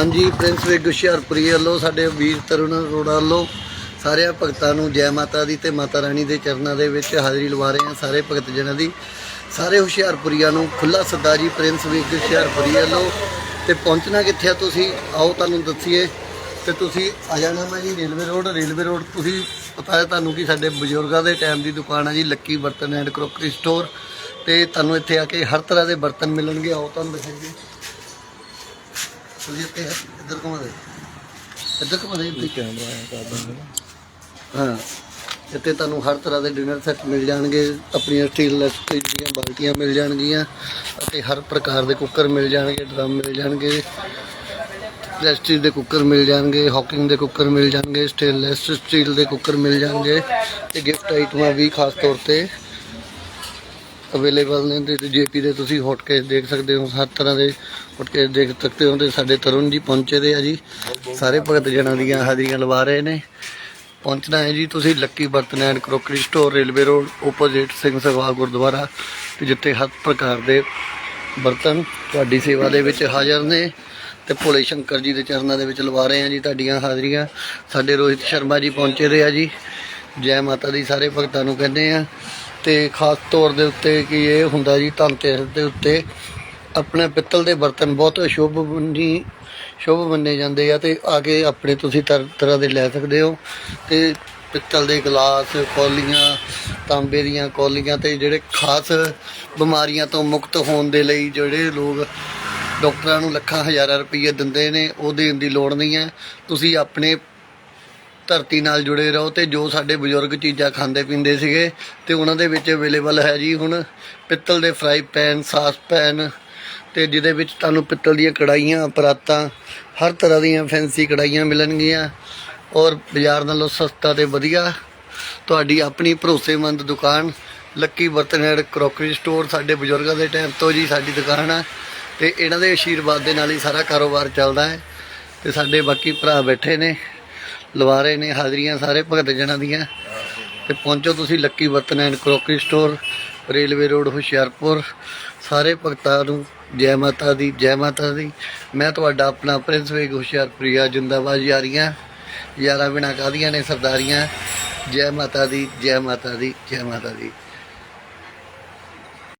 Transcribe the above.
ਹਾਂਜੀ, ਪ੍ਰਿੰਸ ਵੇਗ ਹੁਸ਼ਿਆਰਪੁਰੀ ਵੱਲੋਂ ਸਾਡੇ ਵੀਰ ਤਰੁਣ ਅਰੋੜਾ ਵੱਲੋਂ ਸਾਰਿਆਂ ਭਗਤਾਂ ਨੂੰ ਜੈ ਮਾਤਾ ਦੀ ਤੇ ਮਾਤਾ ਰਾਣੀ ਦੇ ਚਰਨਾਂ ਦੇ ਵਿੱਚ ਹਾਜ਼ਰੀ ਲਵਾ ਰਹੇ ਹਾਂ ਸਾਰੇ ਭਗਤ ਜਨਾਂ ਦੀ। ਸਾਰੇ ਹੁਸ਼ਿਆਰਪੁਰੀਆਂ ਨੂੰ ਖੁੱਲਾ ਸੱਦਾ ਜੀ, ਪ੍ਰਿੰਸ ਵੇਗ ਹੁਸ਼ਿਆਰਪੁਰੀ ਵੱਲੋਂ। ਤੇ ਪਹੁੰਚਣਾ ਕਿੱਥੇ ਆ ਤੁਸੀਂ? ਆਓ ਤੁਹਾਨੂੰ ਦੱਸੀਏ। ਤੇ ਤੁਸੀਂ ਆ ਜਾਣਾ ਮੈਂ ਜੀ ਰੇਲਵੇ ਰੋਡ ਰੇਲਵੇ ਰੋਡ ਤੁਸੀਂ ਪਤਾ ਹੈ ਤੁਹਾਨੂੰ ਕਿ ਸਾਡੇ ਬਜ਼ੁਰਗਾਂ ਦੇ ਟਾਈਮ ਦੀ ਦੁਕਾਨ ਹੈ ਜੀ, Lucky Bartan and crockery store. ਤੇ ਤੁਹਾਨੂੰ ਇੱਥੇ ਆ ਕੇ ਹਰ ਤਰ੍ਹਾਂ ਦੇ ਬਰਤਨ ਮਿਲਣਗੇ। ਆਓ ਤੁਹਾਨੂੰ ਦਿਖਾਈਏ। ਤੁਸੀਂ ਇੱਥੇ ਇੱਧਰ ਘੁਮਾ ਦੇ ਇੱਧਰ ਘੁਮਾ ਦੇ ਇੱਧਰ ਕੈਮਰਾ ਹੈ ਕਰ ਦਿੰਦੇ ਹਾਂ। ਇੱਥੇ ਤੁਹਾਨੂੰ ਹਰ ਤਰ੍ਹਾਂ ਦੇ ਡਿਨਰ ਸੈੱਟ ਮਿਲ ਜਾਣਗੇ। ਆਪਣੀਆਂ ਸਟੇਨਲੈਸ ਸਟੀਲ ਦੀਆਂ ਬਾਲਟੀਆਂ ਮਿਲ ਜਾਣਗੀਆਂ ਅਤੇ ਹਰ ਪ੍ਰਕਾਰ ਦੇ ਕੁੱਕਰ ਮਿਲ ਜਾਣਗੇ ਡਰਮ ਮਿਲ ਜਾਣਗੇ। ਪ੍ਰੈਸਟੀਜ ਦੇ ਕੁੱਕਰ ਮਿਲ ਜਾਣਗੇ ਹਾਕਿੰਗ ਦੇ ਕੁੱਕਰ ਮਿਲ ਜਾਣਗੇ ਸਟੇਨਲੈਸ ਸਟੀਲ ਦੇ ਕੁੱਕਰ ਮਿਲ ਜਾਣਗੇ। ਤੇ ਗਿਫਟ ਆਈਟਮਾਂ ਵੀ ਖਾਸ ਤੌਰ ਤੇ ਅਵੇਲੇਬਲ ਨੇ ਤੇ ਜੇਪੀ ਦੇ ਤੁਸੀਂ ਹੌਟ ਦੇਖ ਸਕਦੇ ਹੋ, ਹਰ ਤਰ੍ਹਾਂ ਦੇ ਹੌਟ ਦੇਖ ਸਕਦੇ ਹੋ ਤੇ ਸਾਡੇ ਤਰੁਣ ਜੀ ਪਹੁੰਚੇ ਦੇ ਆ ਜੀ। ਸਾਰੇ ਭਗਤ ਜਨਾਂ ਦੀਆਂ ਹਾਜ਼ਰੀਆਂ ਲਵਾ ਰਹੇ ਨੇ। ਪਹੁੰਚਣਾ ਹੈ ਜੀ ਤੁਸੀਂ lucky Bartan and crockery store railway road opposite Singh Sabha Gurdwara ਤੇ ਜਿੱਥੇ ਹਰ ਪ੍ਰਕਾਰ ਦੇ ਬਰਤਨ ਤੁਹਾਡੀ ਸੇਵਾ ਦੇ ਵਿੱਚ ਹਾਜ਼ਰ ਨੇ ਤੇ ਭੋਲੇ ਸ਼ੰਕਰ ਜੀ ਦੇ ਚਰਨਾਂ ਦੇ ਵਿੱਚ ਲਵਾ ਰਹੇ ਹਾਂ ਜੀ ਤੁਹਾਡੀਆਂ ਹਾਜ਼ਰੀਆਂ। ਸਾਡੇ ਰੋਹਿਤ ਸ਼ਰਮਾ ਜੀ ਪਹੁੰਚੇ ਦੇ ਆ ਜੀ। ਜੈ ਮਾਤਾ ਦੀ ਸਾਰੇ ਭਗਤਾਂ ਨੂੰ ਕਹਿੰਦੇ ਆ। ਤੇ ਖਾਸ ਤੌਰ ਦੇ ਉੱਤੇ ਕਿ ਇਹ ਹੁੰਦਾ ਜੀ ਧਨਤੇਰਸ ਦੇ ਉੱਤੇ ਆਪਣੇ ਪਿੱਤਲ ਦੇ ਬਰਤਨ ਬਹੁਤ ਸ਼ੁਭ ਮੰਨੀ, ਸ਼ੁਭ ਮੰਨੇ ਜਾਂਦੇ ਆ ਤੇ ਆ ਕੇ ਆਪਣੇ ਤੁਸੀਂ ਤਰ, ਤਰ੍ਹਾਂ ਦੇ ਲੈ ਸਕਦੇ ਹੋ ਤੇ ਪਿੱਤਲ ਦੇ ਗਲਾਸ, ਕੌਲੀਆਂ, ਤਾਂਬੇ ਦੀਆਂ ਕੌਲੀਆਂ ਤੇ ਜਿਹੜੇ ਖਾਸ ਬਿਮਾਰੀਆਂ ਤੋਂ ਮੁਕਤ ਹੋਣ ਦੇ ਲਈ ਜਿਹੜੇ ਲੋਕ ਡਾਕਟਰਾਂ ਨੂੰ ਲੱਖਾਂ ਹਜ਼ਾਰਾਂ ਰੁਪਏ ਦਿੰਦੇ ਨੇ, ਉਹ ਦੇਣ ਦੀ ਲੋੜ ਨਹੀਂ ਹੈ। ਤੁਸੀਂ ਆਪਣੇ ਧਰਤੀ ਨਾਲ ਜੁੜੇ ਰਹੋ ਤੇ ਜੋ ਸਾਡੇ ਬਜ਼ੁਰਗ ਚੀਜ਼ਾਂ ਖਾਂਦੇ ਪੀਂਦੇ ਸੀਗੇ ਤੇ ਉਹਨਾਂ ਦੇ ਵਿੱਚ ਅਵੇਲੇਬਲ ਹੈ ਜੀ ਹੁਣ ਪਿੱਤਲ ਦੇ ਫਰਾਈ ਪੈਨ, ਸਾਸ ਪੈਨ ਤੇ ਜਿਹਦੇ ਵਿੱਚ ਤੁਹਾਨੂੰ ਪਿੱਤਲ ਦੀਆਂ ਕੜਾਈਆਂ ਪਰਾਤਾਂ, ਹਰ ਤਰ੍ਹਾਂ ਦੀਆਂ ਫੈਂਸੀ ਕੜਾਈਆਂ ਮਿਲਣਗੀਆਂ ਔਰ ਬਾਜ਼ਾਰ ਨਾਲੋਂ ਸਸਤਾ ਤੇ ਵਧੀਆ ਤੁਹਾਡੀ ਆਪਣੀ ਭਰੋਸੇਮੰਦ ਦੁਕਾਨ Lucky Bartan and crockery store ਸਾਡੇ ਬਜ਼ੁਰਗਾਂ ਦੇ ਟਾਈਮ ਤੋਂ ਜੀ ਸਾਡੀ ਦੁਕਾਨ ਆ ਤੇ ਇਹਨਾਂ ਦੇ ਆਸ਼ੀਰਵਾਦ ਦੇ ਨਾਲ ਹੀ ਸਾਰਾ ਕਾਰੋਬਾਰ ਚੱਲਦਾ ਹੈ ਤੇ ਸਾਡੇ ਬਾਕੀ ਭਰਾ ਬੈਠੇ ਨੇ। ਲਵਾ ਰਹੇ ਨੇ ਹਾਜ਼ਰੀਆਂ ਸਾਰੇ ਭਗਤ ਜਨਾਂ ਦੀਆਂ। ਤੇ ਪਹੁੰਚੋ ਤੁਸੀਂ lucky Bartan and crockery store, railway road Hoshiarpur. ਸਾਰੇ ਭਗਤਾਂ ਨੂੰ ਜੈ ਮਾਤਾ ਦੀ, ਜੈ ਮਾਤਾ ਦੀ। ਮੈਂ ਤੁਹਾਡਾ ਆਪਣਾ ਪ੍ਰਿੰਸ ਵੇਗ ਹੁਸ਼ਿਆਰਪੁਰੀਆ, ਜਿੰਦਾਬਾਦ ਯਾਰੀਆਂ। ਯਾਰਾਂ ਬਿਨਾ ਕਾਦੀਆਂ ਨੇ ਸਰਦਾਰੀਆਂ? ਜੈ ਮਾਤਾ ਦੀ, ਜੈ ਮਾਤਾ ਦੀ, ਜੈ ਮਾਤਾ ਦੀ।